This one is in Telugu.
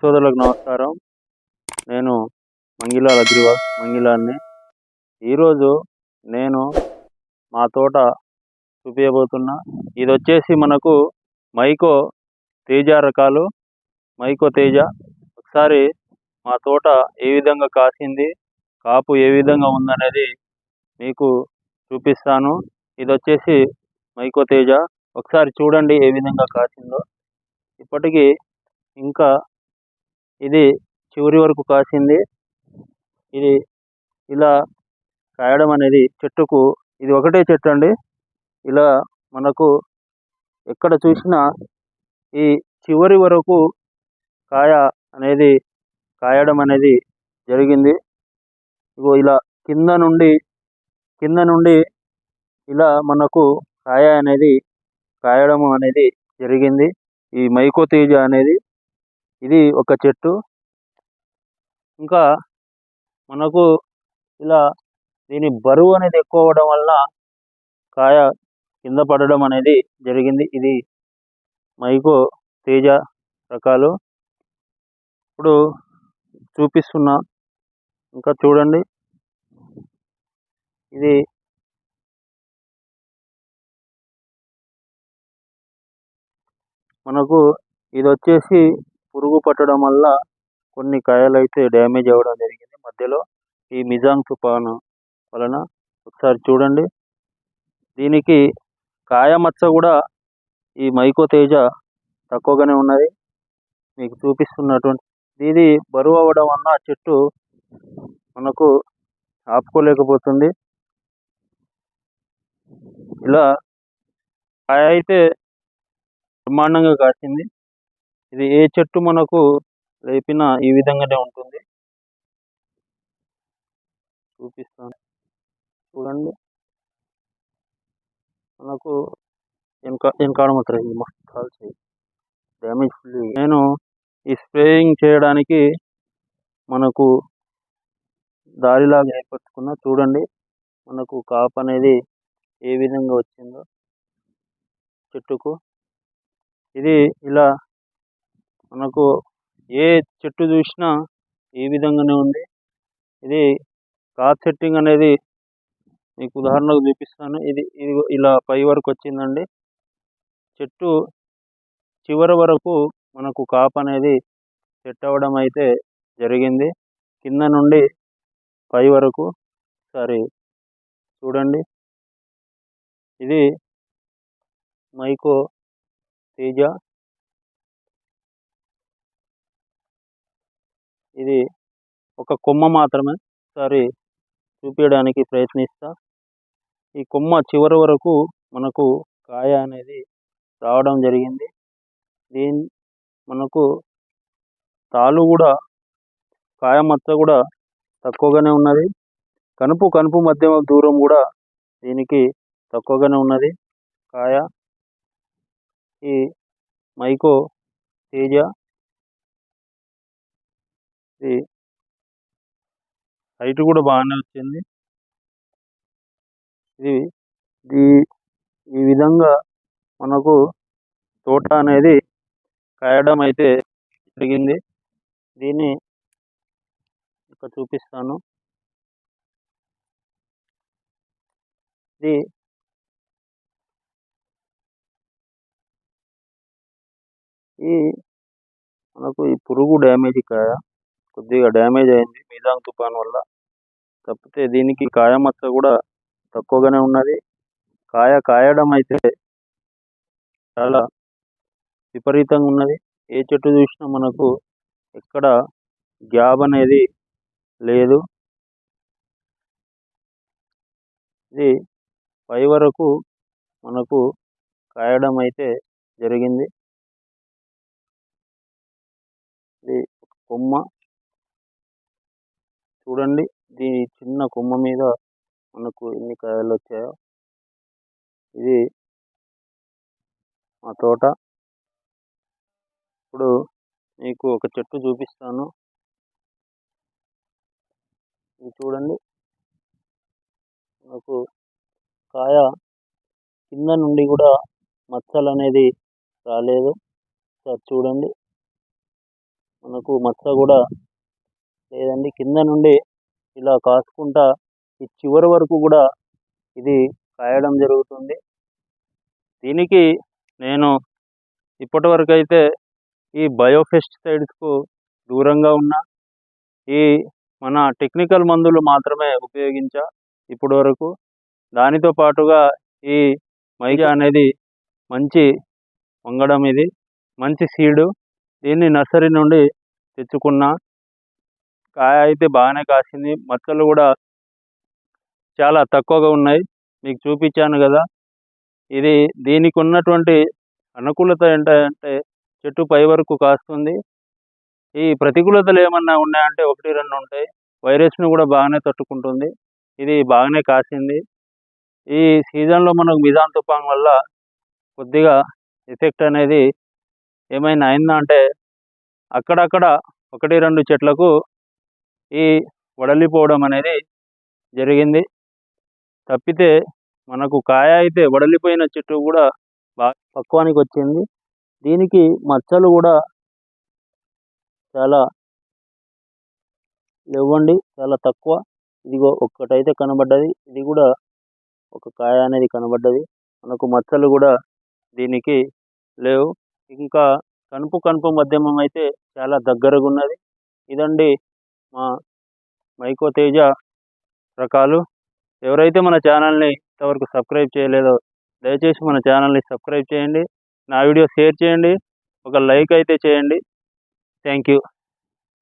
సోదరులకు నమస్కారం. నేను మంగిలాల్ అగ్రివాల్ మంగిలాల్ని. ఈరోజు నేను మా తోట చూపించబోతున్నా ఇది వచ్చేసి మనకు మైకో తేజ రకాలు. మైకో తేజ ఒకసారి మా తోట ఏ విధంగా కాసింది కాపు ఏ విధంగా ఉందనేది మీకు చూపిస్తాను. ఇది వచ్చేసి మైకో తేజ. ఒకసారి చూడండి ఏ విధంగా కాసిందో. ఇప్పటికీ ఇంకా ఇది చివరి వరకు కాసింది. ఇది ఇలా కాయడం అనేది చెట్టుకు ఇది ఒకటే చెట్టు అండి. ఇలా మనకు ఎక్కడ చూసినా ఈ చివరి వరకు కాయ అనేది కాయడం అనేది జరిగింది. ఇగో ఇలా కింద నుండి కింద నుండి ఇలా మనకు కాయ అనేది కాయడం అనేది జరిగింది. ఈ మైకోతీజ అనేది ఇది ఒక చెట్టు. ఇంకా మనకు ఇలా దీని బరువు అనేది ఎక్కువ అవ్వడం వల్ల కాయ కింద పడడం అనేది జరిగింది. ఇది మైకో తేజ రకాలు. ఇప్పుడు చూపిస్తున్నా ఇంకా చూడండి. ఇది మనకు ఇది వచ్చేసి పురుగు పట్టడం వల్ల కొన్ని కాయలు అయితే డ్యామేజ్ అవ్వడం జరిగింది. మధ్యలో ఈ మిజాంగ్ తుఫాను వలన ఒకసారి చూడండి. దీనికి కాయ మచ్చ కూడా ఈ మైకో తేజ తక్కువగానే ఉన్నది. మీకు చూపిస్తున్నటువంటి ఇది బరువు అవ్వడం వల్ల చెట్టు మనకు ఆపుకోలేకపోతుంది. ఇలా కాయ అయితే బ్రహ్మాండంగా కాసింది. ఇది ఏ చెట్టు మనకు లేపినా ఈ విధంగానే ఉంటుంది. చూపిస్తాను. చూడండి. మనకు వెనక వెనకాడ మాత్రం ఇది మస్తు కాల్చి డ్యామేజ్ ఫుల్. నేను ఈ స్ప్రేయింగ్ చేయడానికి మనకు దారిలాగా ఏర్పరచుకున్నా చూడండి. మనకు కాప్ అనేది ఏ విధంగా వచ్చిందో చెట్టుకు. ఇది ఇలా మనకు ఏ చెట్టు చూసినా ఈ విధంగానే ఉంది. ఇది క్రాప్ సెట్టింగ్ అనేది మీకు ఉదాహరణకు చూపిస్తాను. ఇది ఇది ఇలా పై వరకు వచ్చిందండి. చెట్టు చివరి వరకు మనకు కాప్ అనేది సెట్ అవ్వడం అయితే జరిగింది. కింద నుండి పై వరకు సారీ చూడండి. ఇది మైకో తేజ ఇది ఒక కొమ్మ మాత్రమే. ఒకసారి చూపించడానికి ప్రయత్నిస్తా. ఈ కొమ్మ చివరి వరకు మనకు కాయ అనేది రావడం జరిగింది. దీని మనకు తాలు కూడా కాయ మచ్చ కూడా తక్కువగానే ఉన్నది. కనుపు కనుపు మధ్య దూరం కూడా దీనికి తక్కువగానే ఉన్నది. కాయ ఈ మైకో తేజ ఇది హైట్ కూడా బాగానే వచ్చింది. ఇది ఈ ఈ విధంగా మనకు తోట అనేది కాయడం అయితే జరిగింది. దీన్ని ఇక్కడ చూపిస్తాను. ఇది ఈ మనకు ఈ పురుగు డ్యామేజ్ కాయ. కొద్దిగా డ్యామేజ్ అయింది. మిజాంగ్ తుఫాన్ వల్ల. తప్పితే దీనికి కాయ మచ్చ కూడా తక్కువగానే ఉన్నది. కాయ కాయడం అయితే చాలా విపరీతంగా ఉన్నది. ఏ చెట్టు చూసినా మనకు ఎక్కడ గ్యాబ్ అనేది లేదు. ఇది పై వరకు మనకు కాయడం అయితే జరిగింది. ఇది కొమ్మ. చూడండి. దీని చిన్న కొమ్మ మీద మనకు ఎన్ని కాయలు వచ్చాయో. ఇది మా తోట. ఇప్పుడు మీకు ఒక చెట్టు చూపిస్తాను. ఇది చూడండి. మనకు కాయ కింద నుండి కూడా మచ్చలు అనేది రాలేదు. సార్ చూడండి. మనకు మచ్చ కూడా లేదండి కింద నుండి ఇలా కాసుకుంటా ఈ చివరి వరకు కూడా ఇది కాయడం జరుగుతుంది. దీనికి నేను ఇప్పటి వరకు అయితే ఈ బయోపెస్టిసైడ్స్కు దూరంగా ఉన్నా ఈ మన టెక్నికల్ మందులు మాత్రమే ఉపయోగించా ఇప్పటి వరకు. దానితో పాటుగా ఈ మైగా అనేది మంచి వంగడం ఇది మంచి సీడు. దీన్ని నర్సరీ నుండి తెచ్చుకున్నా. కాయ అయితే బాగానే కాసింది. మచ్చలు కూడా చాలా తక్కువగా ఉన్నాయి. మీకు చూపించాను కదా. ఇది దీనికి ఉన్నటువంటి అనుకూలత ఏంటంటే చెట్టు పై వరకు కాస్తుంది. ఈ ప్రతికూలతలు ఏమన్నా ఉన్నాయంటే ఒకటి రెండు ఉంటాయి వైరస్ను కూడా బాగానే తట్టుకుంటుంది. ఇది బాగానే కాసింది. ఈ సీజన్లో మనకు మిజాన్ తుఫాన్ వల్ల కొద్దిగా ఎఫెక్ట్ అనేది ఏమైనా అయిందా అంటే అక్కడక్కడ ఒకటి రెండు చెట్లకు ఈ వడలిపోవడం అనేది జరిగింది. తప్పితే మనకు కాయ అయితే వడలిపోయిన చెట్టు కూడా బాగా పక్వానికి వచ్చింది. దీనికి మచ్చలు కూడా చాలా లేవండి చాలా తక్కువ. ఇదిగో ఒక్కటైతే కనబడ్డది. ఇది కూడా ఒక కాయ అనేది కనబడ్డది. మనకు మచ్చలు కూడా దీనికి లేవు. ఇంకా కనుపు కనుపు మధ్యమం అయితే చాలా దగ్గరగా ఉన్నది. ఇదండి మా మైకో తేజ రకాలు. ఎవరైతే మన ఛానల్ని ఇంతవరకు సబ్స్క్రైబ్ చేయలేదో దయచేసి మన ఛానల్ని సబ్స్క్రైబ్ చేయండి. నా వీడియో షేర్ చేయండి. ఒక లైక్ అయితే చేయండి. Thank you.